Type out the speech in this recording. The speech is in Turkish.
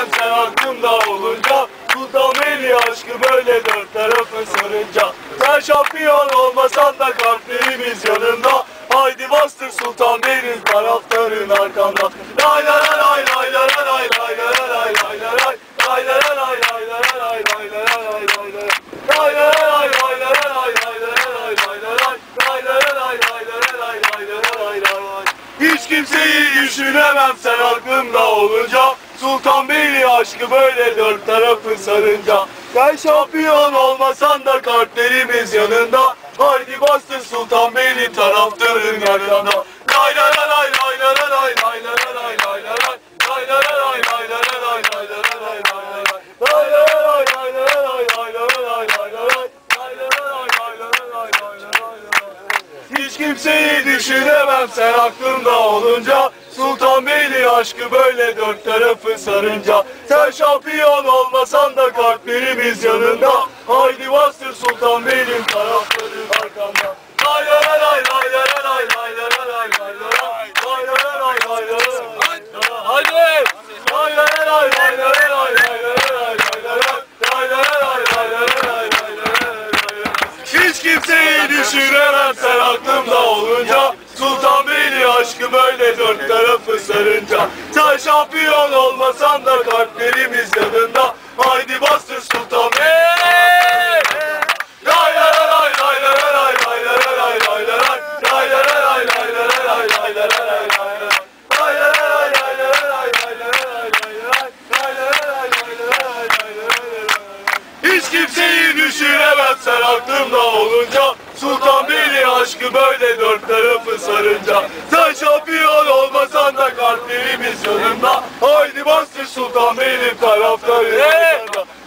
düşünemem sen aklımda olunca Sultanbeyli aşkı böyle dört tarafı sarınca Sen şampiyon olmasan da kalplerimiz yanında Haydi bastır Sultanbeyli taraftarın arkanda lay lay Lay lay lay lay lay lay lay lay lay lay Hiç kimseyi düşünemem sen aklımda olunca Sultanbeyli aşkı böyle dört tarafı sarınca Sen şampiyon olmasan da kalplerimiz yanında Haydi bastır Sultanbeyli taraftarın yanında Lay lay lay lay lay lay lay lay lay lay lay lay Hiç kimseyi düşünemem sen aklımda olunca aşkı böyle dört tarafı sarınca Sen şampiyon olmasan da kalplerimiz yanında Haydi bastır Sultanbeyli'nin taraftarın arkanda Lay lay lay lay lay lay lay lay lay lay lay lay lay lay lay lay lay lay lay! Lay lay lay hiç kimseyi düşünemem sen aklımda olunca Sultanbeyli aşkı böyle dört şampiyon olmasan da kalplerimiz yanında Haydi bastır Sultanbeyli Lay lay lay lay lay lay lay lay lay lay lay lay Lay lay lay lay lay lay lay lay hiç kimseyi düşünemem sen aklımda olunca Sultanbeyli aşkı böyle dört tarafı sarınca Sen şampiyon olmasan da kalplerimiz hafta.